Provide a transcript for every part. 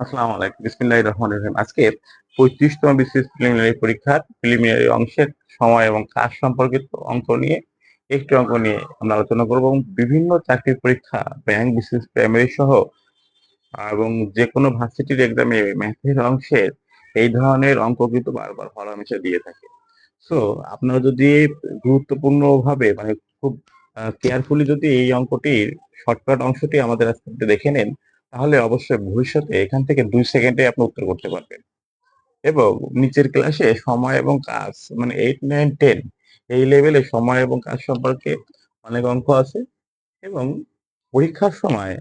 আসসালামু আলাইকুম। বিসমিল্লাহির রহমানির রহিম। আজকে পঁয়ত্রিশতম বিসিএস প্রিলিমিনারি পরীক্ষার প্রিলিমিনারি অংশের সময় এবং কাজ সম্পর্কিত অঙ্ক নিয়ে, একটি অঙ্ক নিয়ে আমরা আলোচনা করব এবং বিভিন্ন চাকরির পরীক্ষা, ব্যাংক, বিসিএস, প্রাইমারি সহ এবং যে কোনো ভার্সিটির এক্সামে ম্যাথের অংশের এই ধরনের অঙ্ক কিন্তু বারবার হরহামেশা দিয়ে থাকে। সো আপনারা যদি গুরুত্বপূর্ণ ভাবে মানে খুব কেয়ারফুলি যদি এই অঙ্কটির শর্টকাট অংশটি আমাদের আজকে দেখে নেন তাহলে অবশ্যই ভবিষ্যতে এখান থেকে দুই সেকেন্ডে আপনি উত্তর করতে পারবেন। এবং নিচের ক্লাসে সময় এবং কাজ মানে এইট নাইন টেন এই লেভেলে সময় এবং কাজ সম্পর্কে অনেক অঙ্ক আছে। এবং পরীক্ষার সময়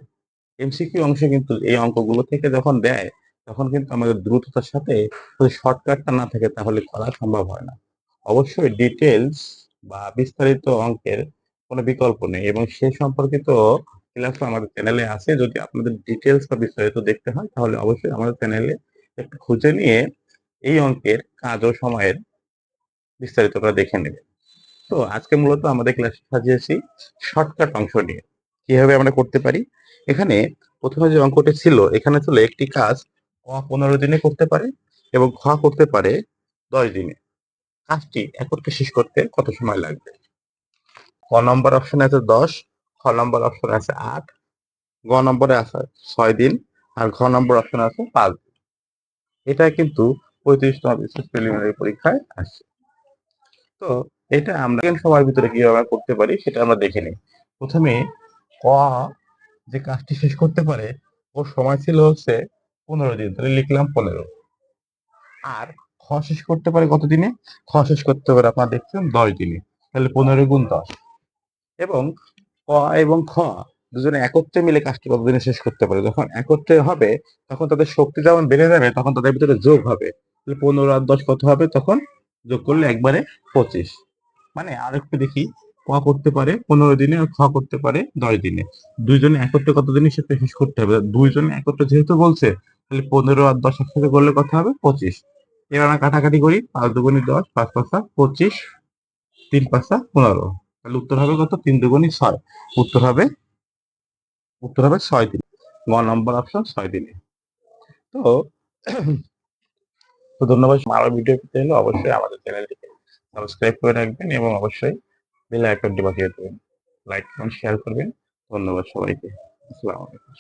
এমসিকিউ অংশে কিন্তু এই অঙ্কগুলো থেকে যখন দেয়, তখন কিন্তু আমাদের দ্রুততার সাথে শর্টকাটটা না থাকে তাহলে করা সম্ভব হয় না। অবশ্যই ডিটেলস বা বিস্তারিত অঙ্কের কোনো বিকল্প নেই এবং সে সম্পর্কিত ক্লাস আমাদের চ্যানেলে আছে। যদি আপনাদের ডিটেলস বা বিস্তারিত দেখতে হয়, তাহলে অবশ্যই আমাদের চ্যানেলে একটু খুঁজে নিয়ে এই অঙ্কের কাজ ও সময়ের বিস্তারিতটা দেখে নেবে তো আজকে মূলত আমাদের ক্লাস সাজিয়েছি শর্টকাট অংশ নিয়ে। কীভাবে আমরা করতে পারি? এখানে প্রথমে যে অঙ্কটি ছিল, এখানে ছিল একটি কাজ ক পনেরো দিনে করতে পারে এবং খ করতে পারে দশ দিনে। কাজটি একত্রে শেষ করতে কত সময় লাগবে? ক নম্বর অপশন আছে দশ নম্বর অপশন আছে আট, গ নম্বরে আছে ছয় দিন আর ঘ নম্বর অপশন আছে পাঁচ দিন। এটা কিন্তু পঁয়ত্রিশতম বিশেষ প্রিলিমিনারি পরীক্ষায় আসছে তো এটা আমরা সময়ের ভিতরে কীভাবে করতে পারি সেটা আমরা দেখে নিই। প্রথমে ক যে কাজটি শেষ করতে পারে, ওর সময় ছিল হচ্ছে পনেরো দিন, তাহলে লিখলাম পনেরো। আর খ শেষ করতে পারে কত দিনে? খ শেষ করতে পারে আপনারা দেখছেন দশ দিনে, তাহলে পনেরো গুণ দশ। এবং ক এবং খ দুজনে একত্রে মিলে কাজটি কতদিনে শেষ করতে পারে? যখন একত্রে হবে, তখন তাদের শক্তি যেমন বেড়ে যাবে, তখন তাদের ভিতরে যোগ হবে। পনেরো আর দশ কত হবে? তখন যোগ করলে একবারে পঁচিশ। মানে আর একটু দেখি, ক করতে পারে পনেরো দিনে আর খ করতে পারে দশ দিনে। দুইজনে একত্রে কত দিনে সেটা শেষ করতে হবে? দুইজনে একত্রে যেহেতু বলছে, তাহলে পনেরো আর দশ একসাথে করলে কত হবে? পঁচিশ। এবার আমরা কাটাকাটি করি, পাঁচ দুগুণি দশ, পাঁচ পাঁচা পঁচিশ, তিন পাঁচা পনেরো। তাহলে উত্তর হবে কত? তিন দুগুণি ছয়। উত্তর হবে? উত্তর হবে ছয় দিন গ নম্বর অপশন ছয় দিনে তো তো ধন্যবাদ। আরও ভিডিও পেতে হলে অবশ্যই আমাদের চ্যানেলটিকে সাবস্ক্রাইব করে রাখবেন এবং অবশ্যই বেল আইকনটি বাজিয়ে দেবেন। লাইক করুন শেয়ার করবেন। ধন্যবাদ সবাইকে। আসসালামু আলাইকুম।